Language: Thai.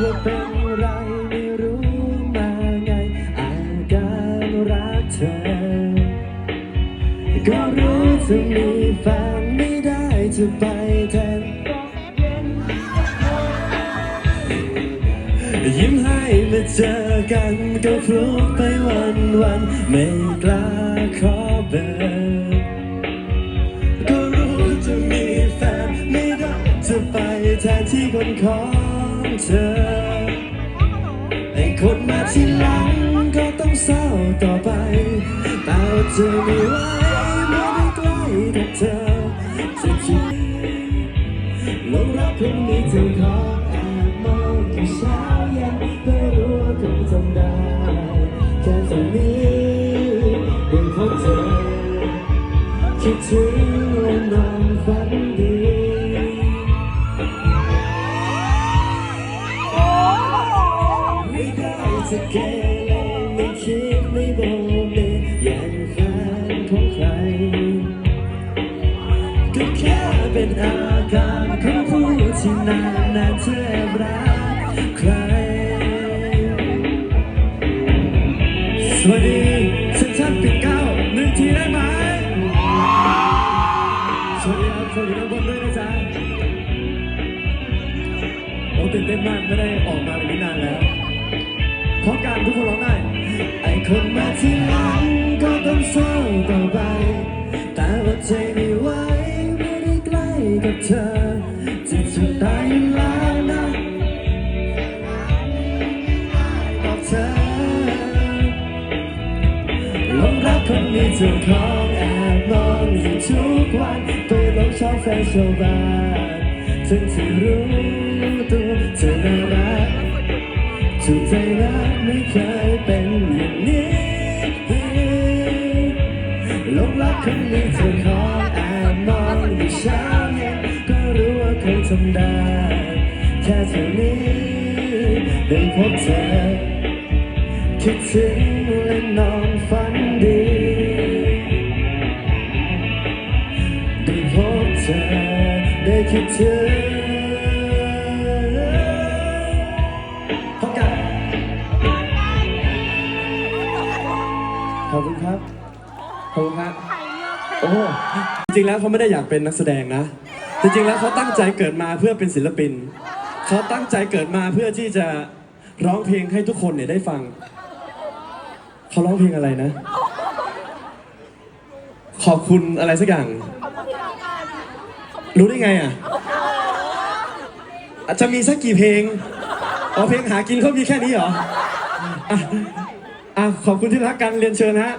ว่าเป็นไรไม่รู้มาไง อาการรักเธอ ก็รู้จะมีแฟนไม่ได้จะไปแทนยิ้มให้มาเจอกันก็พลุกไปวันวันไม่กล้าขอเบอร์ก็รู้จะมีแฟนไม่ได้จะไปแทนที่คนขอ เธอไอ้คนมาทีหลังก็ต้องเศร้าต่อไปแต่เธอไม่ไหวเมื่อได้ใกล้กับเธอจะคิดลงรักคนนี้เธอขอแอบมองอยู่เช้าเย็นก็รู้ว่าคงจำได้แค่เท่านี้ได้พบเธอคิดถึงและนอน จะเกเรไม่คิดไม่โบเบอย่างแฟนของใคร ก็แค่เป็นอาการของผู้ที่นานนานเธอรักใคร สวัสดีชัดชัดปิดเก้าหนึ่งทีได้ไหม สวัสดีครับสวัสดีทุกคนด้วยนะจ๊ะโอ้ตื่นเต้นมากไม่ได้ออกมาแบบนี้นานแล้ว พร้อมกันทุกคนร้องได้ ไอคนมาที่หลังก็ต้องเศร้าต่อไป แต่ว่าใจไม่ไหวไม่ได้ใกล้กับเธอจะจุดตายแล้วนะบอกเธอหลงรักคนมีเจ้าของแอบมองอยู่ทุกวันไปหลงชอบแฟนชาวบ้านถึงที่รู้ตัวเธอน่ารัก ถูกใจรักไม่เคยเป็นอย่างนี้หลงรักคนมีเจ้าขอแอบมองอยู่เช้าเย็นก็รู้ว่าเคยทำได้แค่เท่านี้ได้พบเธอคิดถึงและนอนฝันดีได้พบเธอได้คิดถึง ขอบคุณครับ ขอบคุณครับ โอ้จริงๆแล้วเขาไม่ได้อยากเป็นนักแสดงนะ จริงๆแล้วเขาตั้งใจเกิดมาเพื่อเป็นศิลปิน เขาตั้งใจเกิดมาเพื่อที่จะร้องเพลงให้ทุกคนเนี่ยได้ฟัง เขาร้องเพลงอะไรนะ ขอบคุณอะไรสักอย่าง รู้ได้ไงอะอาจจะมีสักกี่เพลง อ๋อเพลงหากินเขามีแค่นี้เหรออะ อะขอบคุณที่รักกันเรียนเชิญฮะ